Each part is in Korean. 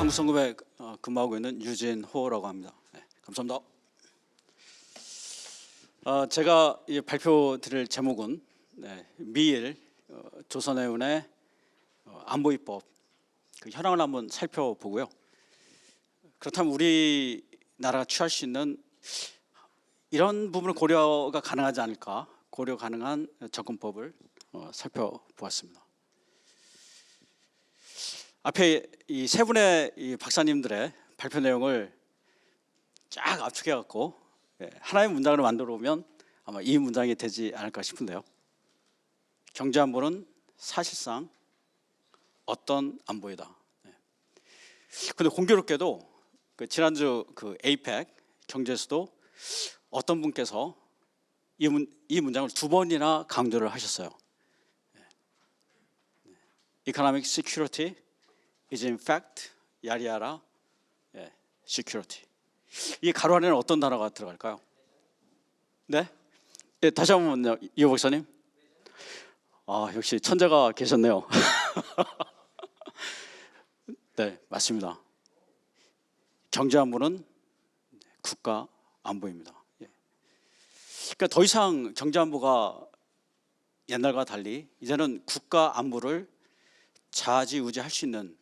한국성급에 어, 근무하고 있는 유진호라고 합니다. 네, 감사합니다. 어, 제가 이 발표드릴 제목은 네, 미일 어, 조선해운의 어, 안보 입법 그 현황을 한번 살펴보고요. 그렇다면 우리 나라가 취할 수 있는 이런 부분을 고려가 가능하지 않을까 고려 가능한 접근법을 어, 살펴보았습니다. 앞에 이 세 분의 이 박사님들의 발표 내용을 쫙 압축해 갖고 예, 하나의 문장을 만들어 보면 아마 이 문장이 되지 않을까 싶은데요. 경제 안보는 사실상 어떤 안보이다. 예. 근데 공교롭게도 그 지난주 그 에이펙 경제에서도 어떤 분께서 이, 문, 이 문장을 두 번이나 강조를 하셨어요. 예. Economic security is in fact 야리야라 예, security. 이 가로 안에는 어떤 단어가 들어갈까요? 네? 예, 다시 한번요, 이 박사님. 아 역시 천재가 계셨네요. 네, 맞습니다. 경제 안보는 국가 안보입니다. 예. 그러니까 더 이상 경제 안보가 옛날과 달리 이제는 국가 안보를 좌지우지할 수 있는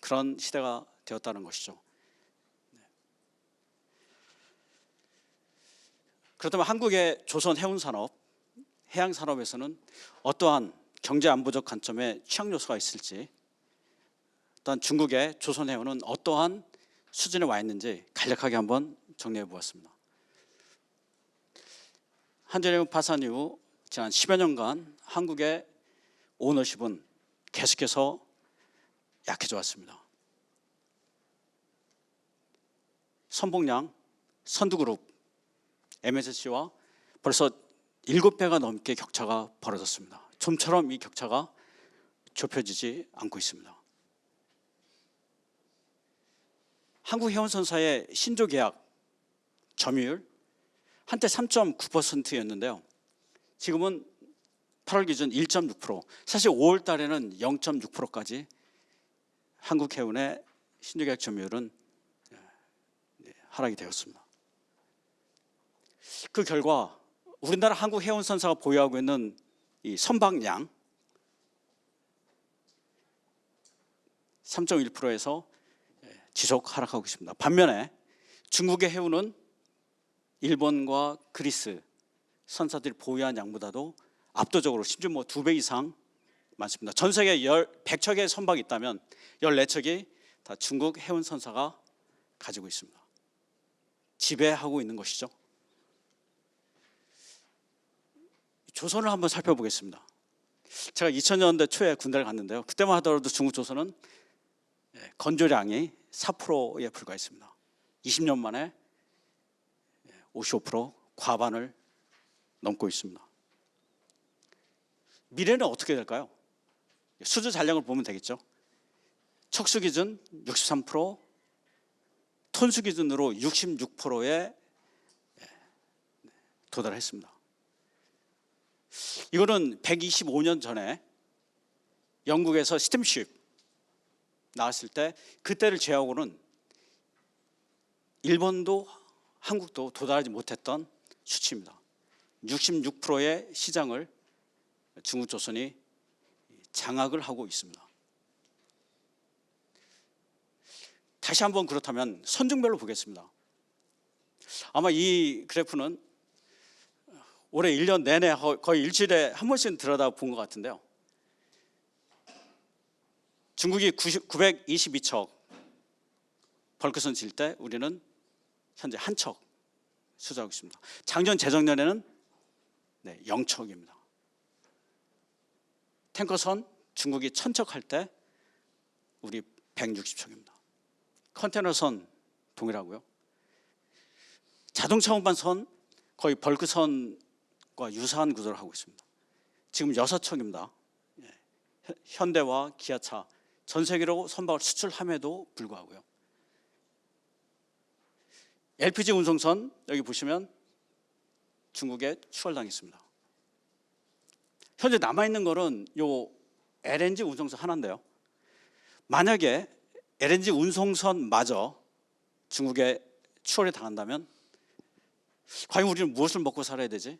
그런 시대가 되었다는 것이죠. 네. 그렇다면 한국의 조선 해운 산업, 해양 산업에서는 어떠한 경제 안보적 관점의 취약 요소가 있을지, 또한 중국의 조선 해운은 어떠한 수준에 와 있는지 간략하게 한번 정리해 보았습니다. 한전해운 파산 이후 지난 10여 년간 한국의 오너십은 계속해서 약해져 왔습니다. 선봉량, 선두그룹, MSC와 벌써 7배가 넘게 격차가 벌어졌습니다. 좀처럼 이 격차가 좁혀지지 않고 있습니다. 한국해운선사의 신조 계약 점유율 한때 3.9%였는데요. 지금은 8월 기준 1.6%. 사실 5월 달에는 0.6%까지 한국 해운의 신조 계약 점유율은 네, 하락이 되었습니다. 그 결과 우리나라 한국 해운선사가 보유하고 있는 이 선박량 3.1%에서 지속 하락하고 있습니다. 반면에 중국의 해운은 일본과 그리스 선사들이 보유한 양보다도 압도적으로 심지어 뭐 두 배 이상 많습니다. 전 세계 열 100척의 선박이 있다면 14척이 다 중국 해운 선사가 가지고 있습니다. 지배하고 있는 것이죠. 조선을 한번 살펴보겠습니다. 제가 2000년대 초에 군대를 갔는데요. 그때만 하더라도 중국 조선은 예, 건조량이 4%에 불과했습니다. 20년 만에 55% 과반을 넘고 있습니다. 미래는 어떻게 될까요? 수주 잔량을 보면 되겠죠. 척수 기준 63%, 톤수 기준으로 66%에 도달했습니다. 이거는 125년 전에 영국에서 스팀쉽 나왔을 때 그때를 제하고는 일본도 한국도 도달하지 못했던 수치입니다. 66%의 시장을 중국 조선이 장악을 하고 있습니다. 다시 한번 그렇다면 선중별로 보겠습니다. 아마 이 그래프는 올해 1년 내내 거의 일주일에 한 번씩 들여다 본 것 같은데요. 중국이 90, 922척 벌크선 질 때 우리는 현재 한 척 수주하고 있습니다. 작년 재작년에는 네, 0척입니다. 탱커선 중국이 천척 할 때 우리 160척입니다. 컨테너선 동일하고요. 자동차 운반선 거의 벌크선과 유사한 구조를 하고 있습니다. 지금 6척입니다. 예, 현대와 기아차 전 세계로 선박을 수출함에도 불구하고요. LPG 운송선 여기 보시면 중국에 추월당했습니다. 현재 남아 있는 거는 요 LNG 운송선 하나인데요. 만약에 LNG 운송선마저 중국에 추월이 당한다면 과연 우리는 무엇을 먹고 살아야 되지?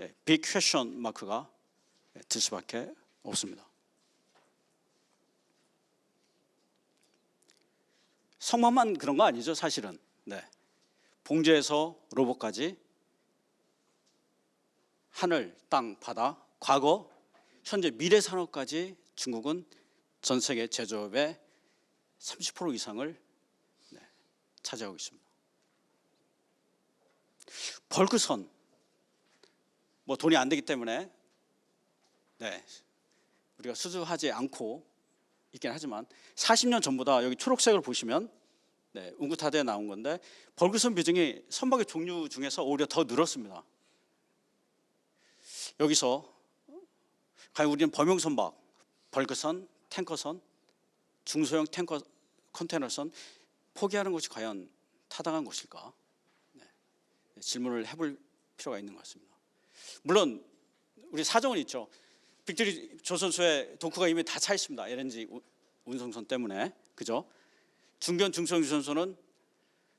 예, 빅 퀘션 마크가 들 수밖에 없습니다. 성만만 그런 거 아니죠, 사실은. 네. 봉제에서 로봇까지 하늘, 땅, 바다, 과거, 현재 미래 산업까지 중국은 전 세계 제조업의 30% 이상을 네, 차지하고 있습니다. 벌크선 뭐 돈이 안 되기 때문에 네, 우리가 수주하지 않고 있긴 하지만 40년 전보다 여기 초록색을 보시면 네, 운구타대에 나온 건데 벌크선 비중이 선박의 종류 중에서 오히려 더 늘었습니다. 여기서 과연 우리는 범용 선박, 벌크선, 탱커선, 중소형 탱커 컨테이너선 포기하는 것이 과연 타당한 것일까? 네, 질문을 해볼 필요가 있는 것 같습니다. 물론 우리 사정은 있죠. 빅트리 조선소에 도크가 이미 다 차 있습니다. LNG 우- 운송선 때문에 그죠? 중견 중소형 유선소는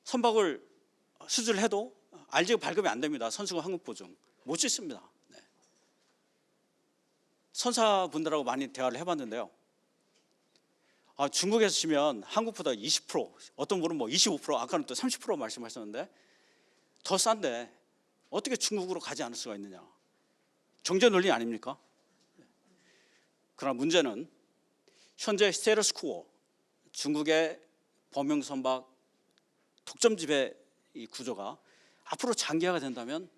선박을 수주를 해도 RG가 발급이 안 됩니다. 선수가 항공 보증 못 짓습니다. 네. 선사분들하고 많이 대화를 해봤는데요. 아, 중국에서 치면 한국보다 20% 어떤 분은 뭐 25% 아까는 또 30% 말씀하셨는데 더 싼데 어떻게 중국으로 가지 않을 수가 있느냐 경제 논리 아닙니까? 그러나 문제는 현재 스테러스코어 중국의 범용 선박 독점 지배 이 구조가 앞으로 장기화가 된다면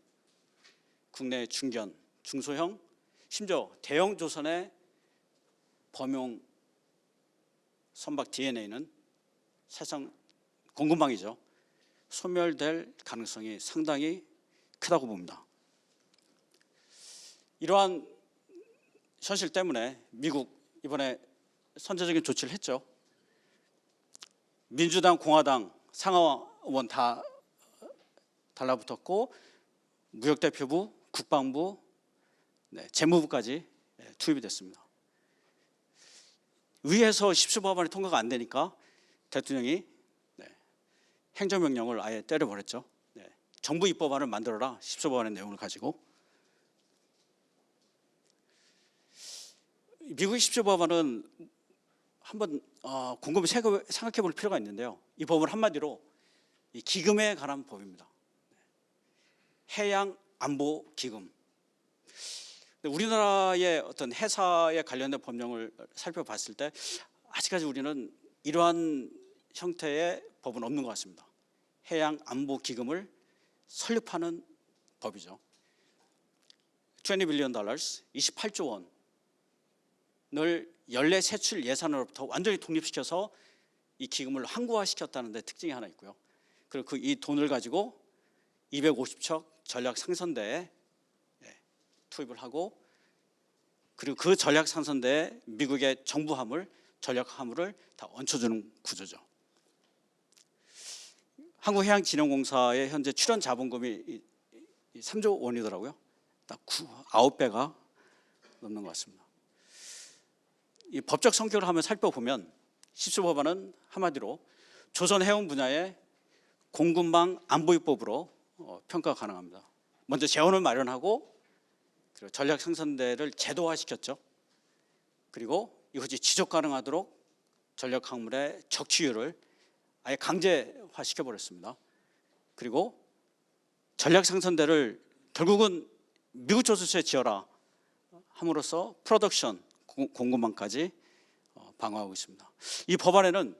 국내 중견, 중소형, 심지어 대형 조선의 범용 선박 DNA는 사실상 공급망이죠. 소멸될 가능성이 상당히 크다고 봅니다. 이러한 현실 때문에 미국 이번에 선제적인 조치를 했죠. 민주당, 공화당 상하원 다 달라붙었고 무역대표부, 국방부, 네, 재무부까지 예, 투입이 됐습니다. 위에서 십수법안이 통과가 안 되니까 대통령이 네, 행정명령을 아예 때려버렸죠. 네, 정부 입법안을 만들어라 십수법안의 내용을 가지고 미국의 십수법안은 한번 어, 곰곰이 생각해 볼 필요가 있는데요. 이 법은 한마디로 이 기금에 관한 법입니다. 해양 안보 기금. 우리나라의 어떤 해사에 관련된 법령을 살펴봤을 때 아직까지 우리는 이러한 형태의 법은 없는 것 같습니다. 해양 안보 기금을 설립하는 법이죠. 20 빌리언 달러스, 28조 원을 연례 세출 예산으로부터 완전히 독립시켜서 이 기금을 항구화시켰다는 데 특징이 하나 있고요. 그리고 그 이 돈을 가지고 250척 전략 상선대에 예, 투입을 하고 그리고 그 전략 상선대에 미국의 정부 화물, 전략 화물을 다 얹혀주는 구조죠. 한국해양진흥공사의 현재 출연 자본금이 이- 이 3조 원이더라고요. 딱 9, 9배가 넘는 것 같습니다. 이 법적 성격을 한번 살펴보면 십수법안은 한마디로 조선 해운 분야의 공급망 안보입법으로 어, 평가 가능합니다. 먼저 재원을 마련하고 그리고 전략 생산대를 제도화시켰죠. 그리고 이것이 지속 가능하도록 전략 항물의 적치율을 아예 강제화 시켜버렸습니다. 그리고 전략 생산대를 결국은 미국 조선소에 지어라 함으로써 프로덕션 공- 공급망까지 어, 방어하고 있습니다. 이 법안에는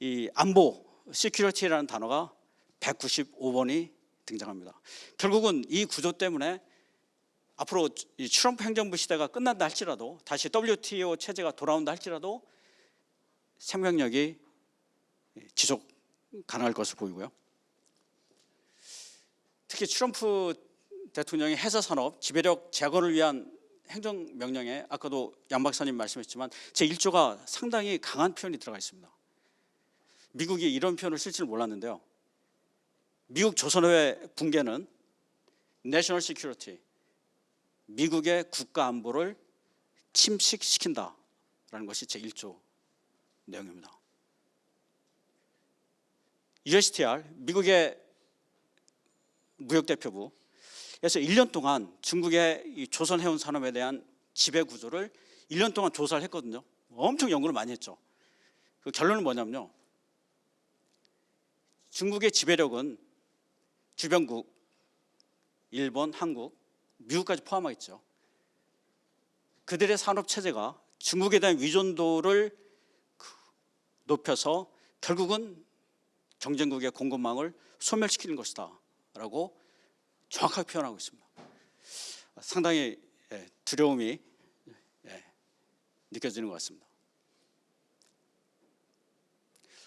이 안보 시큐리티라는 단어가 195번이 등장합니다. 결국은 이 구조 때문에 앞으로 이 트럼프 행정부 시대가 끝난다 할지라도 다시 WTO 체제가 돌아온다 할지라도 생명력이 지속 가능할 것으로 보이고요. 특히 트럼프 대통령의 해사 산업 지배력 제거를 위한 행정 명령에 아까도 양 박사님 말씀했지만 제 1조가 상당히 강한 표현이 들어가 있습니다. 미국이 이런 표현을 쓸 줄 몰랐는데요. 미국 조선의 붕괴는 내셔널 시큐리티 미국의 국가 안보를 침식시킨다라는 것이 제 1조 내용입니다. USTR 미국의 무역대표부에서 1년 동안 중국의 이 조선 해운 산업에 대한 지배 구조를 1년 동안 조사를 했거든요. 엄청 연구를 많이 했죠. 그 결론은 뭐냐면요. 중국의 지배력은 주변국, 일본, 한국, 미국까지 포함하겠죠. 그들의 산업 체제가 중국에 대한 의존도를 그 높여서 결국은 경쟁국의 공급망을 소멸시키는 것이다 라고 정확하게 표현하고 있습니다. 상당히 예, 두려움이 예, 느껴지는 것 같습니다.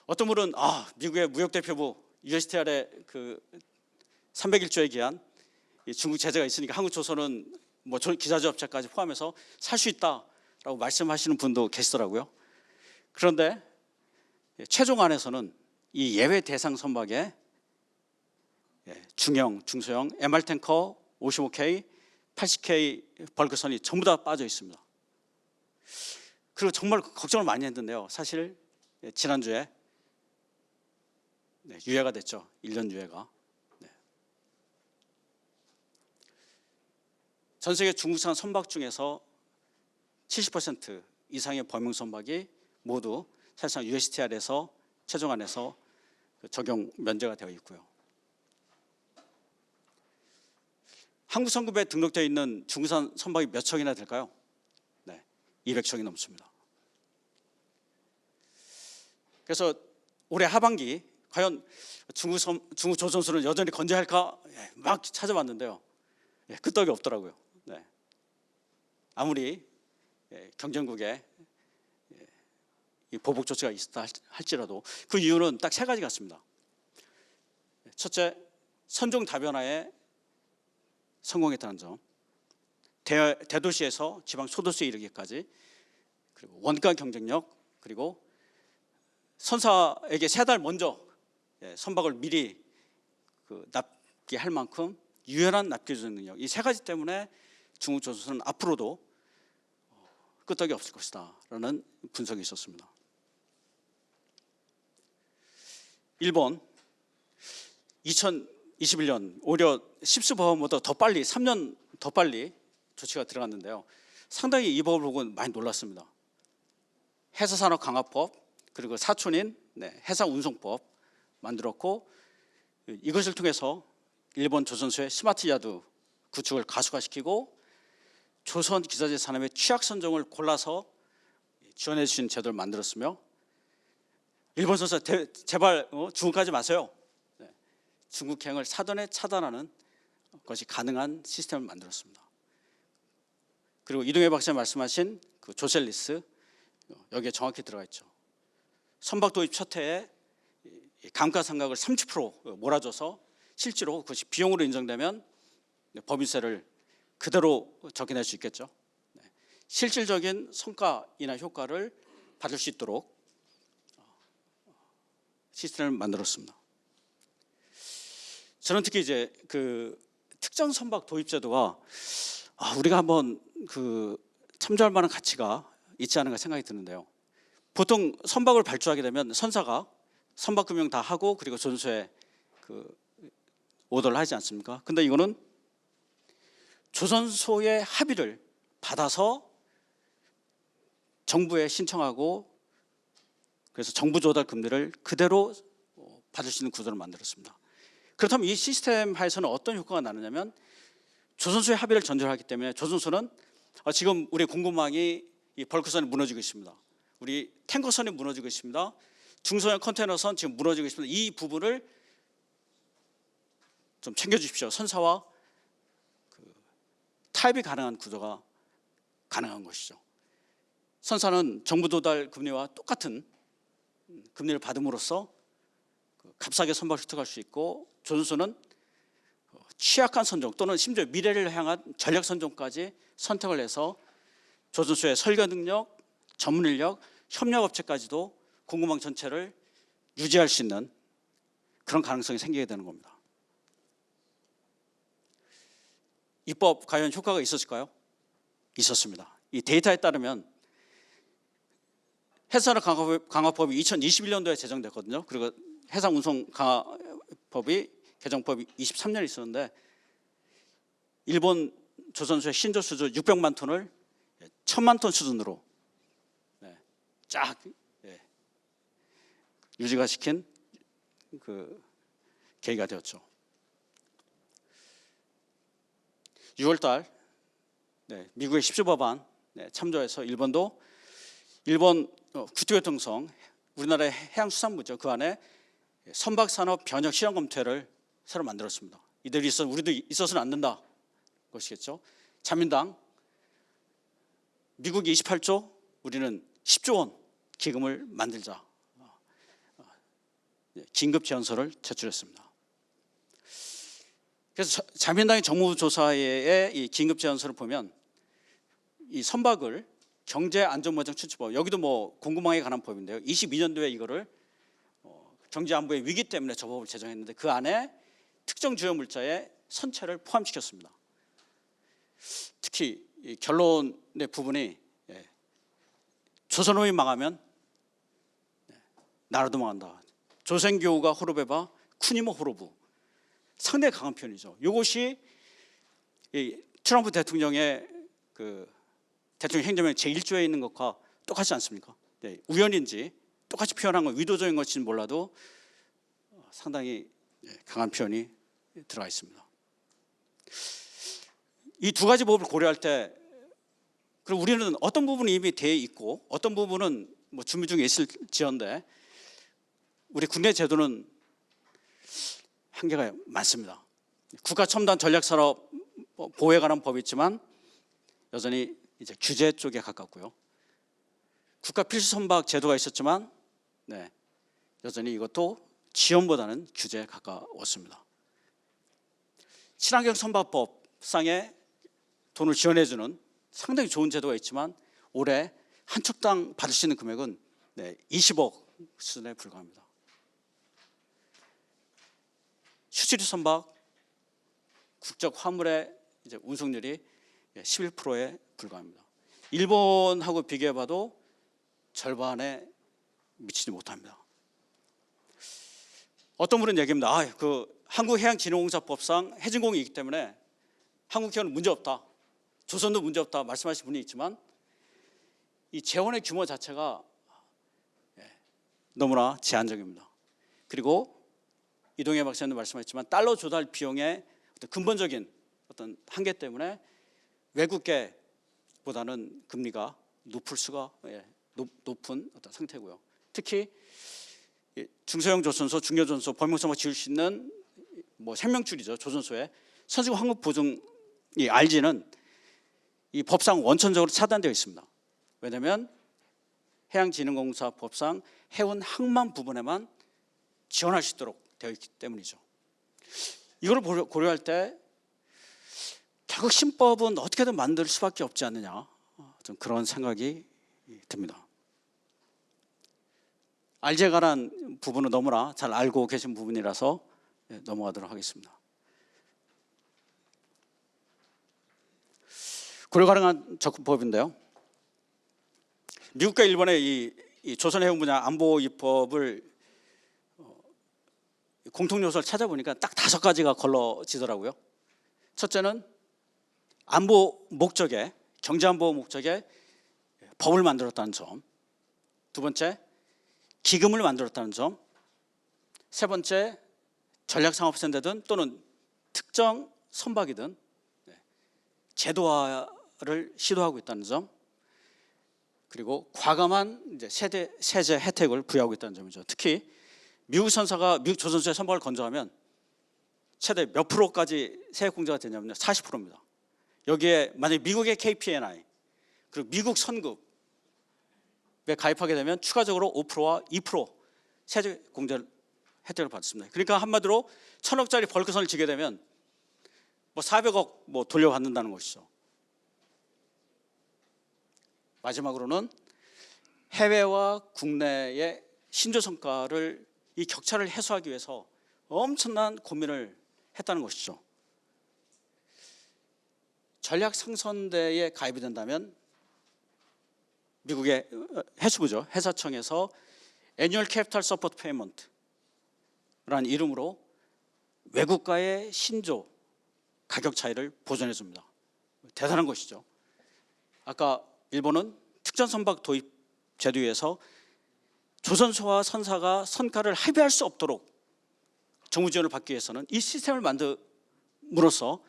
어떤 분은 아 미국의 무역대표부 USTR의 그 301조에 기한 이 중국 제재가 있으니까 한국 조선은 뭐 조- 기자재업체까지 포함해서 살 수 있다라고 말씀하시는 분도 계시더라고요. 그런데 최종안에서는 이 예외 대상 선박에 예, 중형, 중소형, MR 탱커 55K, 80K 벌크선이 전부 다 빠져 있습니다. 그리고 정말 걱정을 많이 했는데요. 사실 예, 지난주에 네, 유예가 됐죠. 1년 유예가. 네. 전 세계 중국산 선박 중에서 70% 이상의 범용 선박이 모두 사실상 USTR에서 최종안에서 그 적용 면제가 되어 있고요. 한국 선급에 등록되어 있는 중국산 선박이 몇 척이나 될까요? 네, 200척이 넘습니다. 그래서 올해 하반기 과연 중국 선, 중국 조선수는 여전히 건재할까 예, 막 찾아봤는데요. 예, 끄떡이 없더라고요. 네. 아무리 예, 경쟁국에 예, 이 보복 조치가 있었다 할- 할지라도 그 이유는 딱 세 가지 같습니다. 첫째, 선종 다변화에 성공했다는 점. 대, 대도시에서 지방 소도시에 이르기까지 그리고 원가 경쟁력 그리고 선사에게 세 달 먼저 예, 선박을 미리 그 납기할 만큼 유연한 납기 조정 능력 이 세 가지 때문에 중국 조선은 앞으로도 어, 끄떡이 없을 것이다 라는 분석이 있었습니다. 일본 2021년 오히려 십수법원보다 더 빨리 3년 더 빨리 조치가 들어갔는데요. 상당히 이 법을 보고 많이 놀랐습니다. 해사산업 강화법 그리고 사촌인 네, 해상운송법 만들었고 이것을 통해서 일본 조선소의 스마트 야드 구축을 가속화시키고 조선 기사제 산업의 취약 선종을 골라서 지원해 주신 제도를 만들었으며 일본 선수 대- 제발 어, 중국까지 마세요. 네, 중국행을 사전에 차단하는 것이 가능한 시스템을 만들었습니다. 그리고 이동해 박사 말씀하신 그 조셀리스 어, 여기에 정확히 들어가 있죠. 선박 도입 첫 해에 이 감가상각을 30% 몰아줘서 실제로 그것이 비용으로 인정되면 법인세를 그대로 적용할 수 있겠죠. 네. 실질적인 성과이나 효과를 받을 수 있도록 어, 시스템을 만들었습니다. 저는 특히 이제 그 특정 선박 도입 제도가 아, 우리가 한번 그 참조할 만한 가치가 있지 않은가 생각이 드는데요. 보통 선박을 발주하게 되면 선사가 선박 금융 다 하고 그리고 전수에 그 오더를 하지 않습니까? 근데 이거는 조선소의 합의를 받아서 정부에 신청하고 그래서 정부 조달 금리를 그대로 어, 받을 수 있는 구조를 만들었습니다. 그렇다면 이 시스템 하에서는 어떤 효과가 나느냐면 조선소의 합의를 전제하기 때문에 조선소는 어, 지금 우리 공급망이 이 벌크선이 무너지고 있습니다. 우리 탱커선이 무너지고 있습니다. 중소형 컨테이너선 지금 무너지고 있습니다. 이 부분을 좀 챙겨주십시오. 선사와 그 타협이 가능한 구조가 가능한 것이죠. 선사는 정부 도달 금리와 똑같은 금리를 받음으로써 그 값싸게 선박을 획득할 수 있고 조선소는 어, 취약한 선종 또는 심지어 미래를 향한 전략 선종까지 선택을 해서 조선소의 설계 능력, 전문 인력, 협력 업체까지도 공급망 전체를 유지할 수 있는 그런 가능성이 생기게 되는 겁니다. 입법 과연 효과가 있었을까요? 있었습니다. 이 데이터에 따르면 해산업 강화법, 강화법이 2021년도에 제정됐거든요. 그리고 해상 운송 강화법이 개정법이 23년 있었는데 일본 조선소의 신조 수주 600만 톤을 1000만 톤 수준으로 네, 쫙 예, 유지가 시킨 그 계기가 되었죠. 6월달 네, 미국의 10조 법안 네, 참조해서 일본도 일본 어, 국토교통성 우리나라의 해양수산부죠. 그 안에 선박산업 변형 실현 검토회를 새로 만들었습니다. 이들이 있어 우리도 있어서는 안 된다 것이겠죠. 자민당 미국이 28조 우리는 10조 원 기금을 만들자 어, 어, 예, 긴급 제안서를 제출했습니다. 그래서 자- 자민당의 정무조사회의 이 긴급 제안서를 보면 이 선박을 경제안전보장 추진법 여기도 뭐 공급망에 관한 법인데요. 22년도에 이거를 어, 경제안보의 위기 때문에 저 법을 제정했는데 그 안에 특정 주요 물자의 선체를 포함시켰습니다. 특히 이 결론의 부분이 예, 조선호이 망하면 예, 나라도 망한다. 조선교우가 호르베바 쿠니모 호르부 상당히 강한 표현이죠. 이것이 이 트럼프 대통령의 그 대통령 행정명 제 1조에 있는 것과 똑같지 않습니까? 네, 우연인지 똑같이 표현한 건 의도적인 것인지 몰라도 어, 상당히 예, 강한 표현이 들어가 있습니다. 이 두 가지 법을 고려할 때 그리고 우리는 어떤 부분이 이미 돼 있고 어떤 부분은 뭐 준비 중에 있을지언데 우리 국내 제도는 한계가 많습니다. 국가 첨단 전략 산업 보호에 관한 법이 있지만 여전히 이제 규제 쪽에 가깝고요. 국가 필수 선박 제도가 있었지만 네, 여전히 이것도 지원보다는 규제에 가까웠습니다. 친환경 선박법상에 돈을 지원해주는 상당히 좋은 제도가 있지만 올해 한 척당 받을 수 있는 금액은 네, 20억 수준에 불과합니다. 수지류 선박 국적 화물의 이제 운송률이 11%에 불과합니다. 일본하고 비교해봐도 절반에 미치지 못합니다. 어떤 분은 얘기합니다. 아, 그 한국해양진흥공사법상 해진공이기 때문에 한국 기업은 문제 없다. 조선도 문제 없다. 말씀하신 분이 있지만 이 재원의 규모 자체가 예, 너무나 제한적입니다. 그리고 이동해 박사님도 말씀하셨지만 달러 조달 비용의 어떤 근본적인 어떤 한계 때문에 외국계보다는 금리가 높을 수가 예, 높, 높은 어떤 상태고요. 특히 이 중소형 조선소, 중견조선소 범용성을 지을 수 있는 뭐 생명줄이죠 조선소에 선진국 항목 보증 이 RG는 이 법상 원천적으로 차단되어 있습니다. 왜냐하면 해양진흥공사 법상 해운 항만 부분에만 지원할 수 있도록 되어 있기 때문이죠. 이걸 고려- 고려할 때 결국 신법은 어떻게든 만들 수밖에 없지 않느냐 어, 좀 그런 생각이 듭니다. 알제에 관한 부분은 너무나 잘 알고 계신 부분이라서 예, 넘어가도록 하겠습니다. 고려 가능한 접근법인데요. 미국과 일본의 이, 이 조선 해운 분야 안보 입법을 어, 공통 요소를 찾아보니까 딱 다섯 가지가 걸러지더라고요. 첫째는 안보 목적에 경제 안보 목적에 법을 만들었다는 점. 두 번째 기금을 만들었다는 점. 세 번째 전략 상업센터든 또는 특정 선박이든 네, 제도화를 시도하고 있다는 점. 그리고 과감한 세제 혜택을 부여하고 있다는 점이죠. 특히 미국 선사가 미국 조선소에 선박을 건조하면 최대 몇 프로까지 세액 공제가 되냐면요. 40%입니다. 여기에 만약 미국의 KPNI 그리고 미국 선급에 가입하게 되면 추가적으로 5%와 2% 세제 공제 혜택을 받습니다. 그러니까 한마디로 천억짜리 벌크선을 지게 되면 뭐 400억 뭐 돌려받는다는 것이죠. 마지막으로는 해외와 국내의 신조 성과를 이 격차를 해소하기 위해서 엄청난 고민을 했다는 것이죠. 전략 상선대에 가입이 된다면 미국의 어, 해수부죠. 회사청에서 Annual Capital Support Payment라는 이름으로 외국과의 신조 가격 차이를 보전해 줍니다. 대단한 것이죠. 아까 일본은 특전 선박 도입 제도에서 조선소와 선사가 선가를 합의할 수 없도록 정부 지원을 받기 위해서는 이 시스템을 만듦으로써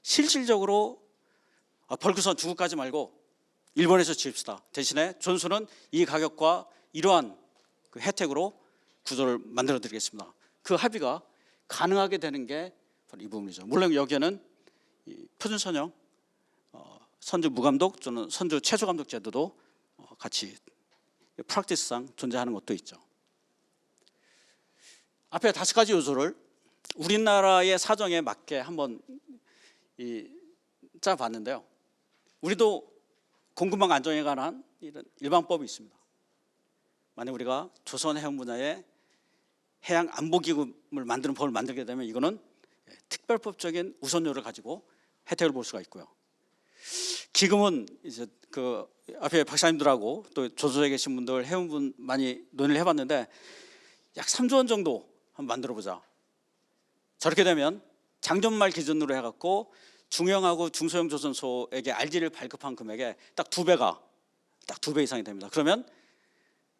실질적으로 아, 벌크선 중국까지 말고 일본에서 지읍시다. 대신에 존수는 이 가격과 이러한 그 혜택으로 구조를 만들어 드리겠습니다. 그 합의가 가능하게 되는 게 바로 이 부분이죠. 물론 여기에는 이 표준선형 어, 선주 무감독 또는 선주 최소 감독 제도도 어, 같이 프랙티스상 존재하는 것도 있죠. 앞에 다섯 가지 요소를 우리나라의 사정에 맞게 한번 이 짜봤는데요. 우리도 공급망 안정에 관한 이런 일반법이 있습니다. 만약 우리가 조선 해운 분야에 해양 안보 기금을 만드는 법을 만들게 되면 이거는 특별법적인 우선료를 가지고 혜택을 볼 수가 있고요. 기금은 이제 그 앞에 박사님들하고 또 조소에 계신 분들 해운분 많이 논의를 해봤는데 약 3조 원 정도 한번 만들어 보자. 저렇게 되면 장전말 기준으로 해갖고 중형하고 중소형 조선소에게 RG를 발급한 금액의 딱 두 배가 딱 두 배 이상이 됩니다. 그러면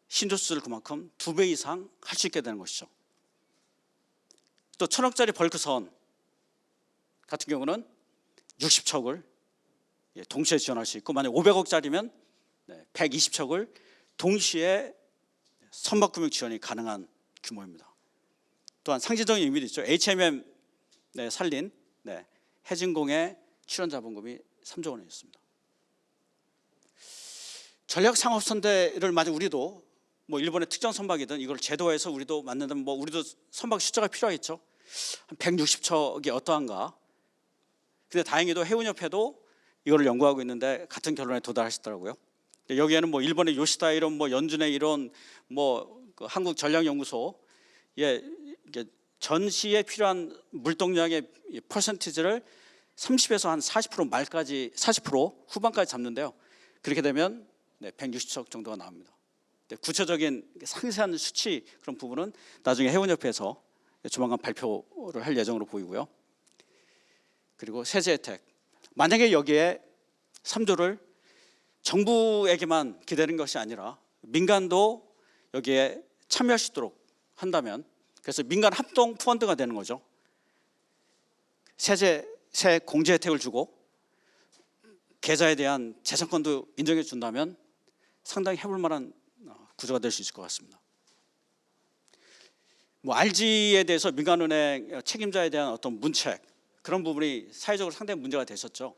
신조수를 그만큼 두 배 이상 할 수 있게 되는 것이죠. 또 천억짜리 벌크선 같은 경우는 60척을 예, 동시에 지원할 수 있고 만약 500억짜리면 120척을 동시에 선박 금융 지원이 가능한 규모입니다. 또한 상징적인 의미도 있죠. HMM 네, 살린 네, 해진공의 출연 자본금이 3조 원이었습니다. 전략 상업 선대를 만약 우리도 뭐 일본의 특정 선박이든 이걸 제도화해서 우리도 만든다면 뭐 우리도 선박 숫자가 필요하겠죠. 한 160척이 어떠한가. 근데 다행히도 해운협회도 이거를 연구하고 있는데 같은 결론에 도달하시더라고요. 여기에는 뭐 일본의 요시다 이런 뭐 연준의 이런 뭐그 한국 전략연구소 예 전시에 필요한 물동량의 퍼센티지를 30에서 한 40% 말까지 40% 후반까지 잡는데요. 그렇게 되면 네, 160척 정도가 나옵니다. 네, 구체적인 상세한 수치 그런 부분은 나중에 해운협회에서 조만간 발표를 할 예정으로 보이고요. 그리고 세제 혜택. 만약에 여기에 3조를 정부에게만 기대는 것이 아니라 민간도 여기에 참여할 수 있도록 한다면 그래서 민간 합동 펀드가 되는 거죠. 세제 세 공제 혜택을 주고 계좌에 대한 재산권도 인정해 준다면 상당히 해볼 만한 어, 구조가 될 수 있을 것 같습니다. 뭐 RG에 대해서 민간은행 책임자에 대한 어떤 문책 그런 부분이 사회적으로 상당히 문제가 됐었죠.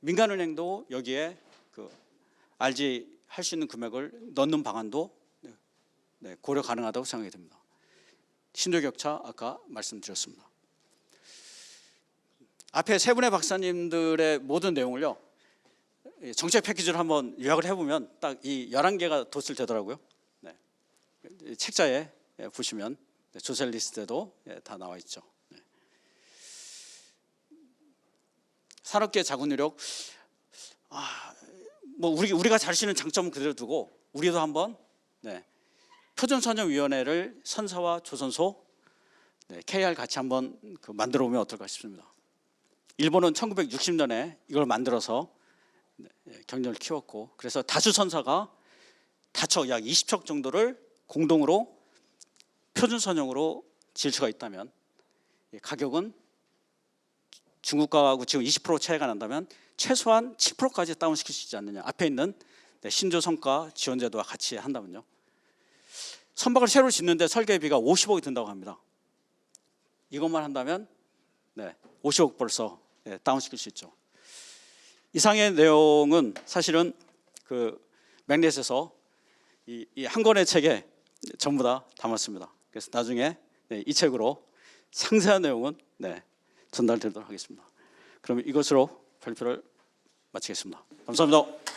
민간은행도 여기에 그 RG 할수 있는 금액을 넣는 방안도 네, 고려 가능하다고 생각이 됩니다. 신조 격차 아까 말씀드렸습니다. 앞에 세 분의 박사님들의 모든 내용을요. 정책 패키지를 한번 요약을 해보면 딱 이 11개가 덧을 되더라고요. 네. 책자에 보시면 조세 리스트에도 다 나와 있죠. 네. 산업계 자구노력 아, 뭐 우리 우리가 잘 쓰는 장점은 그대로 두고 우리도 한번 네. 표준선정위원회를 선사와 조선소 네, KR 같이 한번 그 만들어 보면 어떨까 싶습니다. 일본은 1960년에 이걸 만들어서 네, 경력을 키웠고 그래서 다수 선사가 다처 약 20척 정도를 공동으로 표준 선형으로 지을 수가 있다면 가격은 중국가하고 지금 20% 차이가 난다면 최소한 7%까지 다운시킬 수 있지 않느냐. 앞에 있는 네, 신조 성과 지원 제도와 같이 한다면요. 선박을 새로 짓는데 설계비가 50억이 든다고 합니다. 이것만 한다면 네, 50억 벌써 네, 다운시킬 수 있죠. 이상의 내용은 사실은 그 맥넷에서 이, 이 한 권의 책에 전부 다 담았습니다. 그래서 나중에 네, 이 책으로 상세한 내용은 네, 전달드리도록 하겠습니다. 그럼 이것으로 발표를 마치겠습니다. 감사합니다.